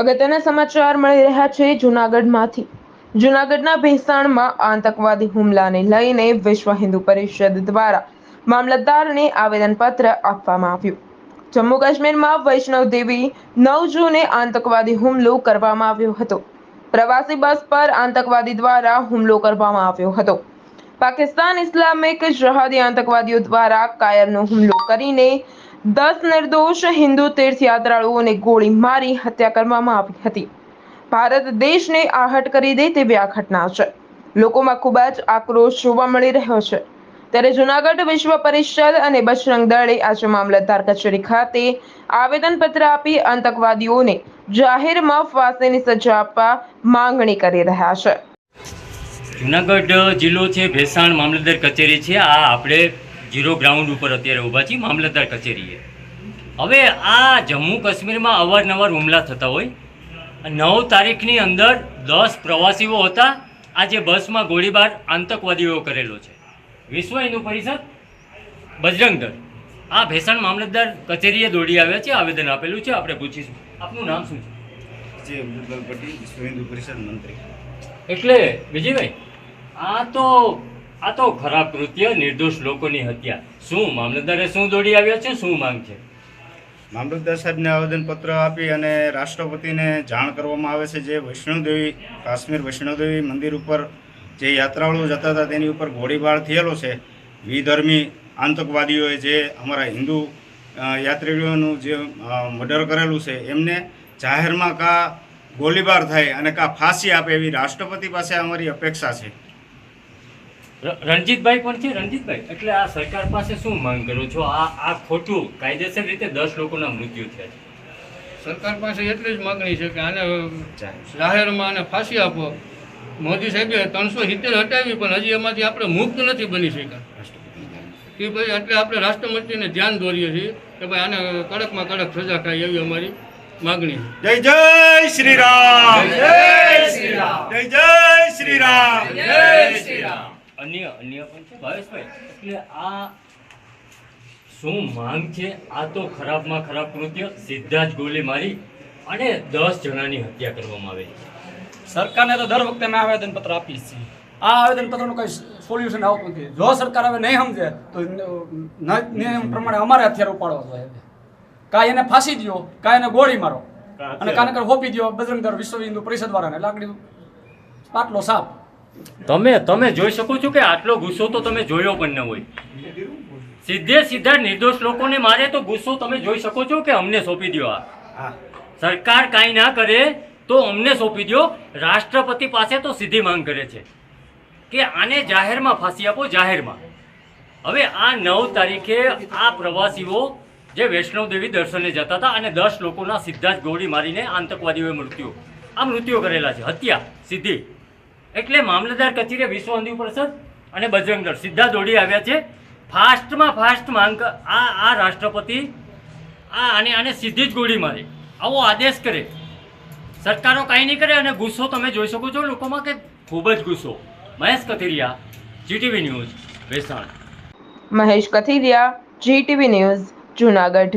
અગત્યના સમાચાર મળી રહ્યા છે જૂનાગઢમાંથી. જૂનાગઢના ભેસાણમાં આતંકવાદી હુમલાને લઈને વિશ્વ હિન્દુ પરિષદ દ્વારા મામલતદારને આવેદનપત્ર આપવામાં આવ્યું. જમ્મુ કાશ્મીરમાં વૈષ્ણવ દેવી નવ જૂને આતંકવાદી હુમલો કરવામાં આવ્યો હતો. પ્રવાસી બસ પર આતંકવાદી દ્વારા હુમલો કરવામાં આવ્યો હતો. પાકિસ્તાન ઇસ્લામિક જહાદી આતંકવાદીઓ દ્વારા કાયરનો હુમલો કરીને દસ નિર્દોષ હિન્દુ તીર્થયાત્રાળુઓને ગોળી મારી હત્યા કરવામાં આવી હતી. ભારત દેશને આહટ કરી દે તેવી આ ઘટના છે. લોકોમાં ખૂબ જ આક્રોશ જોવા મળી રહ્યો છે. ત્યારે જૂનાગઢ વિશ્વ પરિષદ અને બજરંગ દળે આજે મામલતદાર કચેરી ખાતે આવેદનપત્ર આપી આતંકવાદીઓને જાહેરમાં ફાંસીની સજા આપવા માંગણી કરી રહ્યા છે. જૂનાગઢ જિલ્લો છે, ભેસાણ મામલતદાર કચેરી છે. આ આપણે જીરો ગ્રાઉન્ડ ઉપર અત્યારે ઊભા છીએ મામલતદાર કચેરીએ. હવે આ જમ્મુ કાશ્મીરમાં અવારનવાર હુમલા થતા હોય. નવ તારીખની અંદર દસ પ્રવાસીઓ હતા. આજે બસમાં ગોળીબાર આતંકવાદીઓ કરેલો છે. વિશ્વ હિન્દુ પરિષદ બજરંગ દળ. આ ભેસાણ મામલતદાર કચેરીએ દોડી આવ્યા છે આવેદન આપેલું છે. આપણે પૂછીશું. આપનું નામ શું છે? જે અમૃતલાલ પટેલ વિશ્વ હિન્દુ પરિષદ મંત્રી. એટલે વિજયભાઈ આ તો આ તો ખરાબ કૃત્ય, નિર્દોષ લોકોની હત્યા. શું મામલતદારે શું દોડી આવ્યા છે? શું માંગ છે? મામલતદાર સાહેબને આવેદનપત્ર આપી અને રાષ્ટ્રપતિને જાણ કરવામાં આવે છે જે વૈષ્ણોદેવી, કાશ્મીર વૈષ્ણોદેવી મંદિર ઉપર જે યાત્રાળુઓ જતા હતા તેની ઉપર ગોળીબાર થયેલો છે. વિધર્મી આતંકવાદીઓએ જે અમારા હિન્દુ યાત્રીઓનું જે મર્ડર કરેલું છે, એમને જાહેરમાં કા ગોળીબાર થાય અને કા ફાંસી આપે એવી રાષ્ટ્રપતિ પાસે અમારી અપેક્ષા છે. રણજીતભાઈ પણ છે? રણજીતભાઈ એટલે આ સરકાર પાસે શું માંગ કરો છો? આ આ ખોટું કાયદેસર રીતે દસ લોકોના મૃત્યુ થયા છે. સરકાર પાસે એટલી જ માગણી છે કે આને જાહેરમાં આને ફાંસી આપો. મોદી સાહેબે ત્રણસો સિત્તેર હટાવી પણ હજી એમાંથી આપણે મુક્ત નથી બની શક્યા. કે ભાઈ એટલે આપણે રાષ્ટ્રપતિને ધ્યાન દોરીએ છીએ કે ભાઈ આને કડકમાં કડક સજા થાય એવી અમારી માગણી છે. જય જય શ્રી રામ. જય શ્રી રામ. જય જય શ્રી રામ. અન્ય અન્ય પણ છે. ભાવેશભાઈ એટલે આ શું માંગ છે? આ તો ખરાબમાં ખરાબ કૃત્ય સીધા જ ગોલી મારી અને દસ જણાની હત્યા કરવામાં આવે છે. સરકારને તો દર વખતે અમે આવેદનપત્ર આપીએ છીએ. આ આવેદનપત્રનું કંઈ સોલ્યુશન આવતું નથી. જો સરકાર હવે નહીં સમજે તો નિયમ પ્રમાણે અમારે હથિયાર ઉપાડવા જોઈએ. કાંઈ એને ફાંસી દો કાંઈ એને ગોળી મારો. અને કાને કાને હોપી દો બજરંગ વિશ્વ હિન્દુ પરિષદ વાળાને લાકડી પાટલો સાપ તમે તમે જોઈ શકો છો કે આટલો ગુસ્સો તો તમે જોયો પણ ન હોય. સીધે સીધા નિર્દોષ લોકોને મારે તો ગુસ્સો તમે જોઈ શકો છો કે અમને સોંપી દો આ. હા. સરકાર કાંઈ ના કરે તો અમને સોંપી દો રાષ્ટ્રપતિ પાસે તો સીધી માંગ કરે છે કે આને જાહેરમાં ફાંસી આપો જાહેરમાં. હવે આ નવ તારીખે આ પ્રવાસીઓ જે વૈષ્ણવ દેવી દર્શને જતા હતા અને દસ લોકોના સીધા જ ગોળી મારીને આતંકવાદીઓએ મૃત્યુ. આ મૃત્યુ કરેલા છે. હત્યા સીધી. એટલે મામલતદાર કચેરીએ વિશ્વ હિન્દુ પરિષદ અને બજરંગ સીધા દોડી આવ્યા છે. ફાસ્ટમાં ફાસ્ટ માંગ આ આ રાષ્ટ્રપતિ આ આને આને સીધી જ ગોળી મારી. આવો આદેશ કરે. સરકારો કાંઈ નહીં કરે અને ગુસ્સો તમે જોઈ શકો છો લોકોમાં કે ખૂબ જ ગુસ્સો. Mahesh Kathiriya, GTV news Vesan Mahesh Kathiriya, GTV news, Junagadh.